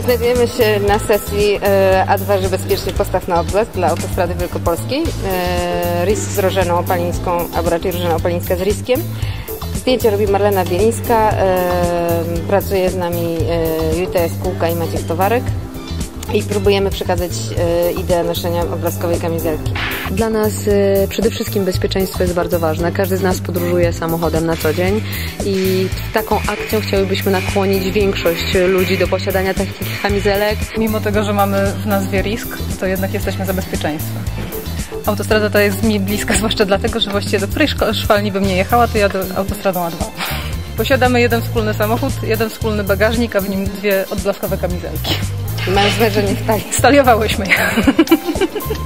Spotykamy się na sesji e, A2, że bezpiecznie postaw na odblask dla Autostrady Wielkopolskiej. E, RIS z Rożeną Opalińską, albo raczej Rożena Opalińska z Riskiem. Zdjęcie robi Marlena Bielińska, e, pracuje z nami UTS Kółka i Maciek Towarek i próbujemy przekazać e, ideę noszenia odblaskowej kamizelki. Dla nas y, przede wszystkim bezpieczeństwo jest bardzo ważne. Każdy z nas podróżuje samochodem na co dzień i taką akcją chciałybyśmy nakłonić większość ludzi do posiadania takich kamizelek. Mimo tego, że mamy w nazwie risk, to jednak jesteśmy za bezpieczeństwem. Autostrada ta jest mi bliska, zwłaszcza dlatego, że właściwie do której szwalni bym nie jechała, to jadę autostradą A2. Posiadamy jeden wspólny samochód, jeden wspólny bagażnik, a w nim dwie odblaskowe kamizelki. Mają zmężenie w talii. Staliowałyśmy je.